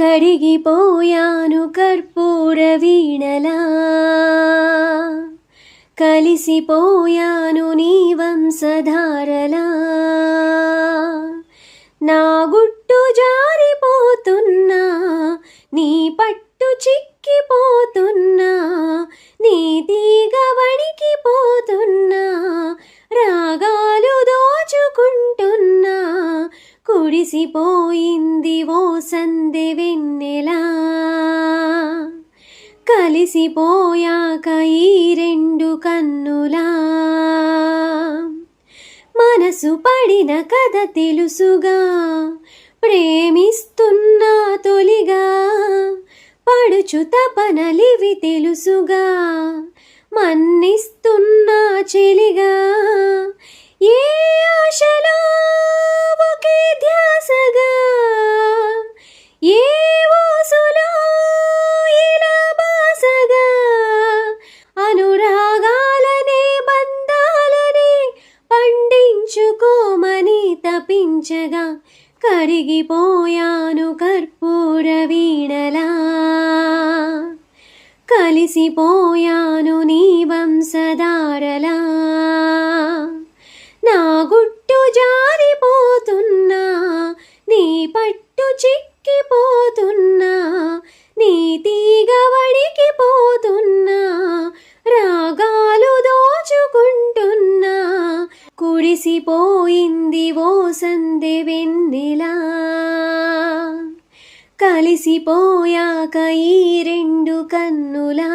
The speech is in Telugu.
కడిగిపోయాను కర్పూర వీణలా. కలిసిపోయాను నీ వంశధారలా. నా గుట్టు జారిపోతున్నా నీ పట్టు చిక్కిపోతున్నా నీ తీగ వణికిపోతున్నా రాగాలు కుడిసిపోయింది ఓ సందె వెన్నెలా కలిసిపోయాక ఈ రెండు కన్నులా? మనసు పడిన కథ తెలుసుగా? ప్రేమిస్తున్నా తొలిగా? పడుచు తపనలివి తెలుసుగా? మన్నిస్తున్నా చెలి తపించగా కరిగిపోయాను కర్పూర వీణలా. కలిసిపోయాను నీ కలిసిపోయింది ఓ సంధి వెన్నెలా. కలిసిపోయాక ఈ రెండు కన్నులా.